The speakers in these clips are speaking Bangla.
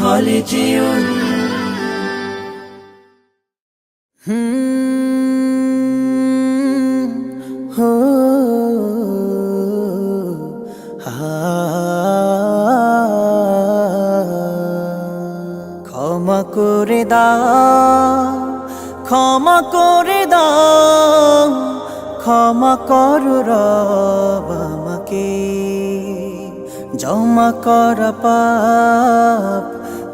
হলে যেও ক্ষমা করে দাও, ক্ষমা করে দাও, ক্ষমা করো রব আমাকে, জমা কর পাপ।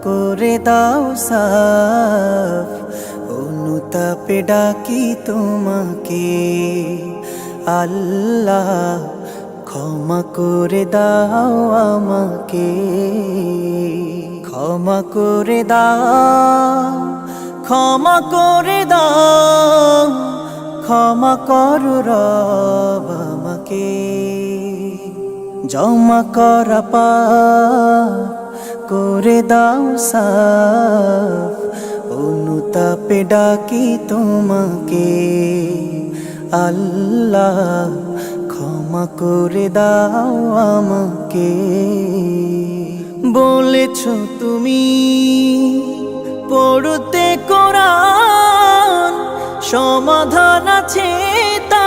করে দাও সাফ। অনুতাপে ডাকি তোমাকে। আল্লাহ, ক্ষমা করে দাও আমাকে। ক্ষমা করে দাও, ক্ষমা করে দাও, ক্ষমা করো রব আমাকে। জমা করা পাপ করে দাও সাফ। অনুতাপে ডাকি তোমাকে। আল্লাহ, ক্ষমা করে দাও আমাকে। বলেছ তুমি, পড়তে কোরআন সমাধান আছে তাতে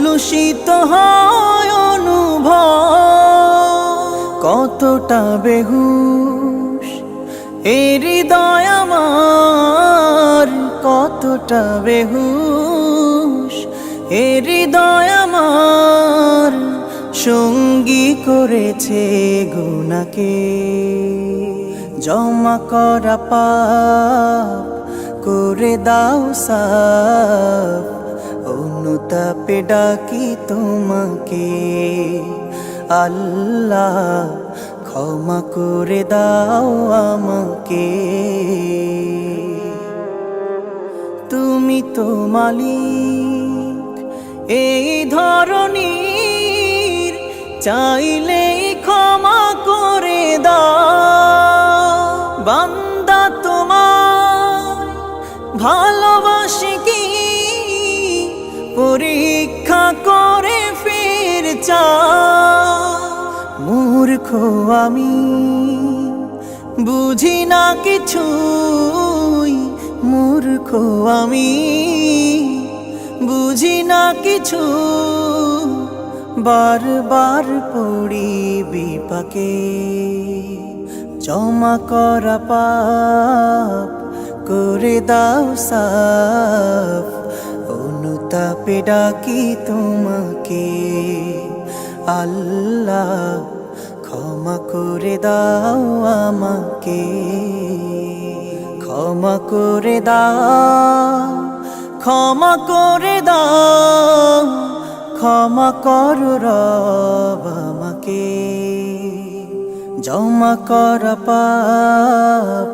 কলুষিত হয় অনুভব। কতটা বেহুশ, এ হৃদয় আমার। কতটা বেহুশ, এ হৃদয় আমার। সঙ্গী করেছে গুনাকে, জমা করা পাপ করে দাও সাফ অনুতাপে ডাকি তোমাকে। আল্লাহ ক্ষমা করে দাও আমাকে। তুমি তো মালিক, এই ধরনীর চাইলেই ক্ষমা করে দাও। বান্দা তোমার ভালোবাসি পরীক্ষা করে ফির চা মূর্খ আমি, বুঝি না কিছুই। মূর্খ আমি, বুঝি না কিছু। বারবার পড়ি বিপাকে জমা করা পাপ করে দাও সাফ। অনুতাপে ডাকি তোমাকে আল্লাহ ক্ষমা করে দাও আমাকে ক্ষমা করে দাও ক্ষমা করে দাও ক্ষমা করো রব আমাকে জমা কর পাপ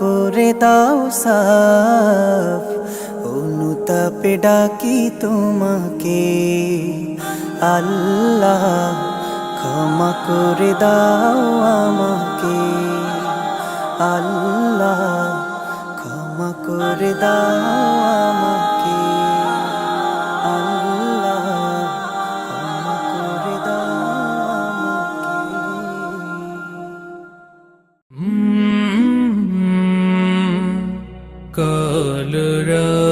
করে দাও সাফ অনুতাপে ডাকি তোমাকে। আল্লাহ, ক্ষমা করে দাও আমাকে। আল্লাহ, ক্ষমা করে দাও আমাকে। আল্লাহ, ক্ষমা করে দাও আমাকে। কলরা